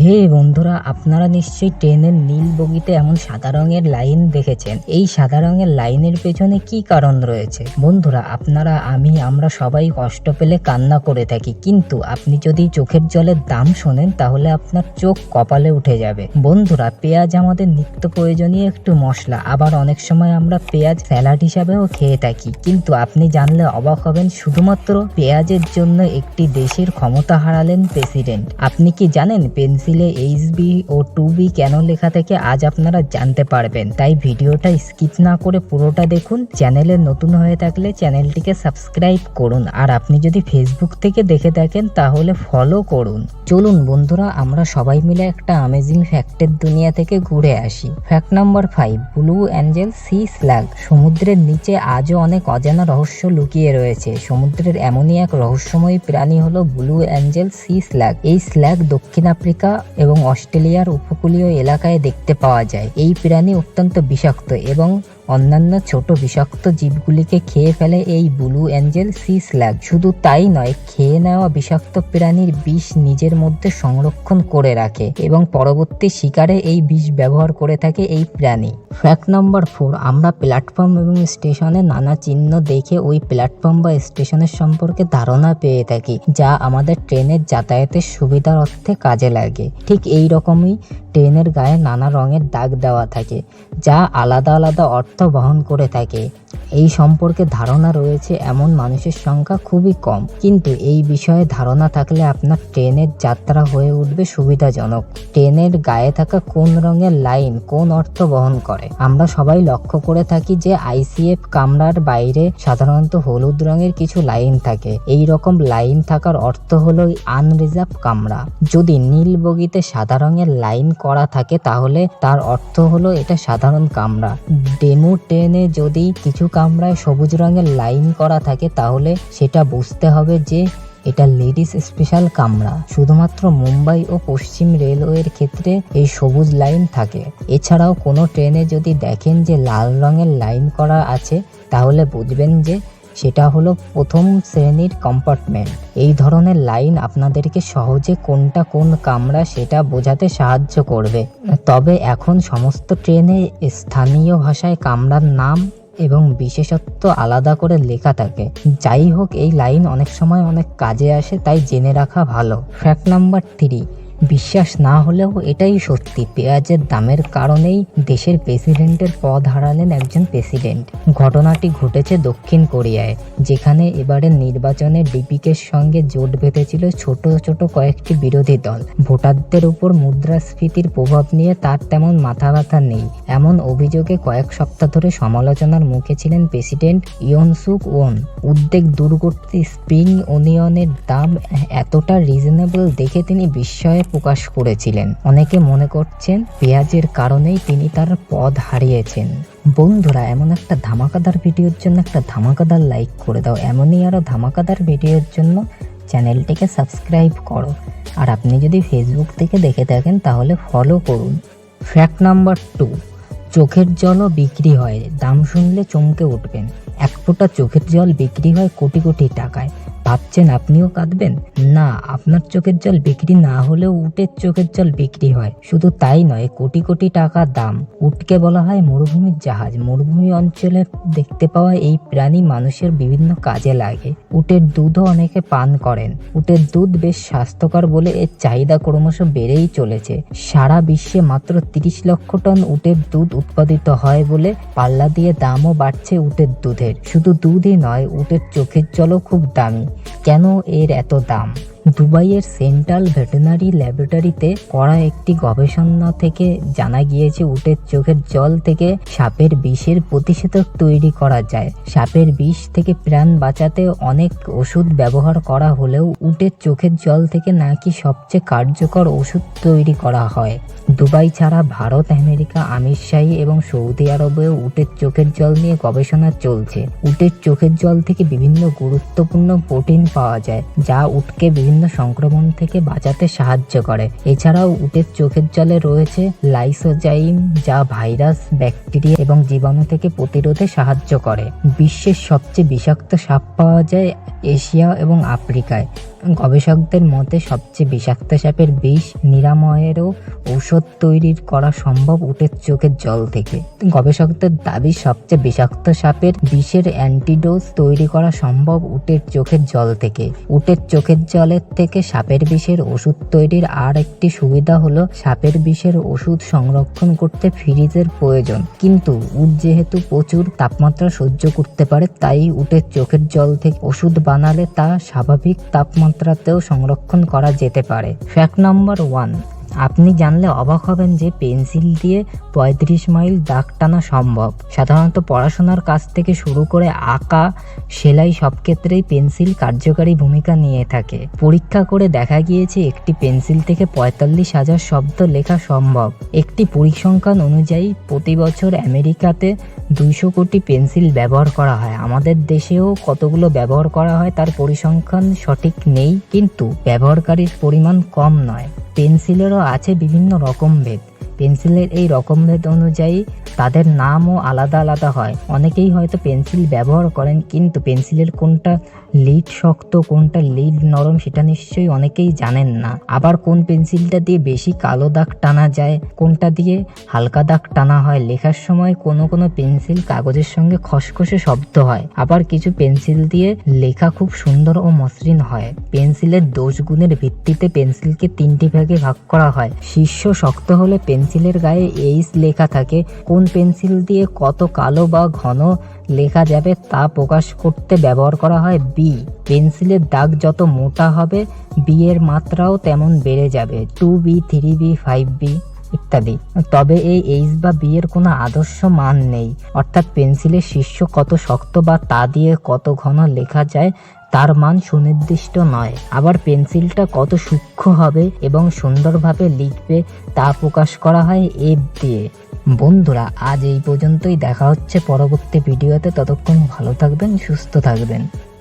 হে বন্ধুরা, আপনারা নিশ্চয়ই ট্রেনের নীল বগিতে এমন সাদা রঙের লাইন দেখেছেন। এই সাদা রঙের লাইনের পেছনে কি কারণ রয়েছে? বন্ধুরা, আপনারা, আমি, আমরা সবাই কষ্ট পেলে কান্না করে থাকি। কিন্তু আপনি যদি চোখের জলের দাম শোনেন, তাহলে আপনার চোখ কপালে উঠে যাবে। বন্ধুরা, পেঁয়াজ আমাদের নিত্য প্রয়োজনীয় একটু মশলা। আবার অনেক সময় আমরা পেঁয়াজ স্যালাড হিসাবেও খেয়ে থাকি। কিন্তু আপনি জানলে অবাক হবেন, শুধুমাত্র পেঁয়াজের জন্য একটি দেশের ক্ষমতা হারালেন প্রেসিডেন্ট। আপনি কি জানেন, পেন্সিলে এইচ বি ও টু বি কেন লেখা থেকে আজ আপনারা জানতে পারবেন। তাই ভিডিওটা স্কিপ না করে পুরোটা দেখুন। চ্যানেলে নতুন হয়ে থাকলে চ্যানেলটিকে সাবস্ক্রাইব করুন। আর আপনি যদি ফেসবুক থেকে দেখে থাকেন, তাহলে ফলো করুন। চলুন বন্ধুরা, আমরা সবাই মিলে একটা আমেজিং ফ্যাক্টের দুনিয়া থেকে ঘুরে আসি। Fact number five blue angel sea slug সমুদ্রের নিচে আজও অনেক অজানা রহস্য লুকিয়ে রয়েছে। সমুদ্রের এমনই এক রহস্যময়ী প্রাণী হলো ব্লু অ্যাঞ্জেল সি স্ল্যাগ এই স্ল্যাগ দক্ষিণ আফ্রিকা এবং অস্ট্রেলিয়ার উপকূলীয় এলাকায় দেখতে পাওয়া যায়। এই প্রাণী অত্যন্ত বিষাক্ত এবং অন্যান্য ছোট বিষাক্ত জীবগুলিকে খেয়ে ফেলে এই ব্লু অ্যাঞ্জেল সি স্ল্যাগ শুধু তাই নয়, খেয়ে নেওয়া বিষাক্ত প্রাণীর বিষ নিজের মধ্যে সংরক্ষণ করে রাখে এবং পরবর্তী শিকারে এই বিষ ব্যবহার করে থাকে এই প্রাণী। ফ্যাক্ট নম্বর ফোর আমরা প্ল্যাটফর্ম এবং স্টেশনে নানা চিহ্ন দেখে ওই প্ল্যাটফর্ম বা স্টেশনের সম্পর্কে ধারণা পেয়ে থাকি, যা আমাদের ট্রেনের যাতায়াতের সুবিধার অর্থে কাজে লাগে। ঠিক এই রকমই ট্রেনের গায়ে নানা রঙের দাগ দেওয়া থাকে, যা আলাদা আলাদা অর্থ বহন করে থাকে। এই সম্পর্কে ধারণা রয়েছে, এমন মানুষের সংখ্যা খুবই কম। কিন্তু এই বিষয়ে ধারণা থাকলে আপনার ট্রেনের যাত্রা হয়ে উঠবে সুবিধাজনক। ট্রেনের গায়ে থাকা কোন রঙের লাইন কোন অর্থ বহন করে? আমরা সবাই লক্ষ্য করে থাকি যে আইসিএফ কামরার বাইরে সাধারণত হলুদ রঙের কিছু লাইন থাকে। এই রকম লাইন থাকার অর্থ হলো আনরিজার্ভ কামরা। যদি নীল বগিতে সাদা রঙের লাইন করা থাকে তাহলে তার অর্থ হলো এটা সাধারণ কামরা। ডেমো ট্রেনে যদি কিছু কামরায় সবুজ রঙের লাইন করা থাকে, তাহলে সেটা বুঝতে হবে যে এটা লেডিস স্পেশাল কামরা। শুধুমাত্র মুম্বাই ও পশ্চিম রেলওয়ের ক্ষেত্রে এই সবুজ লাইন থাকে। এছাড়াও কোনো ট্রেনে যদি দেখেন যে লাল রঙের লাইন করা আছে, তাহলে বুঝবেন যে সেটা হলো প্রথম শ্রেণির কম্পার্টমেন্ট। এই ধরনের লাইন আপনাদেরকে সহজে কোনটা কোন কামরা সেটা বোঝাতে সাহায্য করবে। তবে এখন সমস্ত ট্রেনে স্থানীয় ভাষায় কামরার নাম এবং বিশেষত্ব আলাদা করে লেখা থাকে যাই হোক, এই লাইন অনেক সময় অনেক কাজে আসে, তাই জেনে রাখা ভালো। ফ্যাক্ট নাম্বার থ্রি বিশ্বাস না হলেও এটাই সত্যি। পেঁয়াজের দামের কারণেই দেশের প্রেসিডেন্টের পদ হারালেন একজন প্রেসিডেন্ট। ঘটনাটি ঘটেছে দক্ষিণ কোরিয়ায়, যেখানে এবারের নির্বাচনে ডিপিকের সঙ্গে জোট বেঁধেছিল ছোট ছোট কয়েকটি বিরোধী দল। ভোটারদের উপর মুদ্রাস্ফীতির প্রভাব নিয়ে তার তেমন মাথা ব্যথা নেই। এমন অভিযোগে কয়েক সপ্তাহ ধরে সমালোচনার মুখে ছিলেন প্রেসিডেন্ট ইয়ন সুক ওন। উদ্বেগ দূর করতে স্প্রিং ওনিয়নের দাম এতটা রিজনেবল দেখে তিনি বিস্ময়ে প্রকাশ করেছিলেন। অনেকে মনে করছেন পেঁয়াজের কারণেই তিনি তার পদ হারিয়েছেন। বন্ধুরা, এমন একটা ধামাকাদার ভিডিওর জন্য একটা ধামাকাদার লাইক করে দাও। এমনই আরও ধামাকাদার ভিডিওর জন্য চ্যানেলটিকে সাবস্ক্রাইব করো। আর আপনি যদি ফেসবুক থেকে দেখে থাকেন, তাহলে ফলো করুন। ফ্যাক্ট নাম্বার টু চোখের জলও বিক্রি হয়। দাম শুনলে চমকে উঠবেন। এক ফোঁটা চোখের জল বিক্রি হয় কোটি কোটি টাকায়। ভাবছেন আপনিও কাঁদবেন? না, আপনার চোখের জল বিক্রি না হলেও উটের চোখের জল বিক্রি হয়। শুধু তাই নয়, কোটি কোটি টাকা দাম। উটকে বলা হয় মরুভূমির জাহাজ। মরুভূমি অঞ্চলে দেখতে পাওয়া এই প্রাণী মানুষের বিভিন্ন কাজে লাগে। উটের দুধও অনেকে পান করেন। উটের দুধ বেশ স্বাস্থ্যকর বলে এর চাহিদা ক্রমশ বেড়েই চলেছে। সারা বিশ্বে মাত্র তিরিশ লক্ষ টন উটের দুধ উৎপাদিত হয় বলে পাল্লা দিয়ে দামও বাড়ছে উটের দুধের। শুধু দুধই নয়, উটের চোখের জলও খুব দামি। কেন এর এত দাম? দুবাইয়ের সেন্ট্রাল ভেটেনারি ল্যাবরেটরিতে করা একটি গবেষণা থেকে জানা গিয়েছে, উটের চোখের জল থেকে সাপের বিষের প্রতিষেধক তৈরি করা যায়। সাপের বিষ থেকে প্রাণ বাঁচাতে অনেক ওষুধ ব্যবহার করা হলেও উটের চোখের জল থেকে নাকি সবচেয়ে কার্যকর ওষুধ তৈরি করা হয়। দুবাই ছাড়া ভারত, আমেরিকা, আমির শাহী এবং সৌদি আরবেও উটের চোখের জল নিয়ে গবেষণা চলছে। উটের চোখের জল থেকে বিভিন্ন গুরুত্বপূর্ণ প্রোটিন পাওয়া যায়, যা উটকে বিভিন্ন বিভিন্ন সংক্রমণ থেকে বাঁচাতে সাহায্য করে। এছাড়াও উটের চোখের জলে রয়েছে লাইসোজাইম, যা ভাইরাস, ব্যাকটেরিয়া এবং জীবাণু থেকে প্রতিরোধে সাহায্য করে। বিশ্বের সবচেয়ে বিষাক্ত সাপ পাওয়া যায় এশিয়া এবং আফ্রিকায়। গবেষকদের মতে সবচেয়ে বিষাক্ত সাপের বিষ নিরাময়েরও ঔষধ তৈরি করা সম্ভব উটের চোখের জল থেকে। গবেষকদের দাবি, সবচেয়ে বিষাক্ত সাপের বিষের অ্যান্টিডোজ তৈরি করা সম্ভব উটের চোখের জল থেকে। উটের চোখের জলের থেকে সাপের বিষের ওষুধ তৈরির আর একটি সুবিধা হলো সাপের বিষের ওষুধ সংরক্ষণ করতে ফ্রিজের প্রয়োজন। কিন্তু উট যেহেতু প্রচুর তাপমাত্রা সহ্য করতে পারে, তাই উটের চোখের জল থেকে ওষুধ বানালে তা স্বাভাবিক তাপমাত্রাতেও সংরক্ষণ করা যেতে পারে। ফ্যাক্ট নাম্বার ওয়ান, আপনি জানলে অবাক হবেন যে পেন্সিল দিয়ে পঁয়ত্রিশ মাইল দাগ টানা সম্ভব। সাধারণত পড়াশোনার কাজ থেকে শুরু করে আঁকা, সেলাই সব ক্ষেত্রেই পেন্সিল কার্যকারী ভূমিকা নিয়ে থাকে। পরীক্ষা করে দেখা গিয়েছে একটি পেন্সিল থেকে পঁয়তাল্লিশ হাজার শব্দ লেখা সম্ভব। একটি পরিসংখ্যান অনুযায়ী, প্রতি বছর আমেরিকাতে দুইশো কোটি পেন্সিল ব্যবহার করা হয়। আমাদের দেশেও কতগুলো ব্যবহার করা হয় তার পরিসংখ্যান সঠিক নেই, কিন্তু ব্যবহারকারীর পরিমাণ কম নয়। পেন্সিলেরও আছে বিভিন্ন রকম ভেদ। পেন্সিলের এই রকমভেদ অনুযায়ী তাদের নামও আলাদা আলাদা হয়। অনেকেই হয়তো পেন্সিল ব্যবহার করেন, কিন্তু পেন্সিলের কোনটা লিড শক্ত, কোনটা লিড নরম সেটা নিশ্চয়ই অনেকেই জানেন না। আবার কোন পেন্সিলটা দিয়ে বেশি কালো দাগ টানা যায়, কোনটা দিয়ে হালকা দাগ টানা হয়, লেখার সময় কোনো কোনো পেন্সিল কাগজের সঙ্গে খসখসে শব্দ হয়। আবার কিছু পেন্সিল দিয়ে লেখা খুব সুন্দর ও মসৃণ হয়। পেন্সিলের দোষ গুণের ভিত্তিতে পেন্সিলকে তিনটি ভাগে ভাগ করা হয়। শীর্ষ শক্ত হলে পেন্সিলের গায়ে এইচ লেখা থাকে। কোন পেন্সিল দিয়ে কত কালো বা ঘন লেখা যাবে তা প্রকাশ করতে ব্যবহার করা হয় বি পেন্সিলের দাগ যত মোটা হবে বি এর মাত্রাও তেমন বেড়ে যাবে। Two B three B five B ইত্যাদি। তবে এই এইচ বা বি এর কোনো আদর্শ মান নেই। অর্থাৎ পেন্সিলের শীর্ষ কত শক্ত বা তা দিয়ে কত ঘন লেখা যায় তার মান সুনির্দিষ্ট নয়। আবার পেন্সিলটা কত সূক্ষ্ম হবে এবং সুন্দরভাবে লিখবে তা প্রকাশ করা হয় এফ দিয়ে। বন্ধুরা, আজ এই পর্যন্তই। দেখা হচ্ছে পরবর্তী ভিডিওতে। ততক্ষণ ভালো থাকবেন, সুস্থ থাকবেন।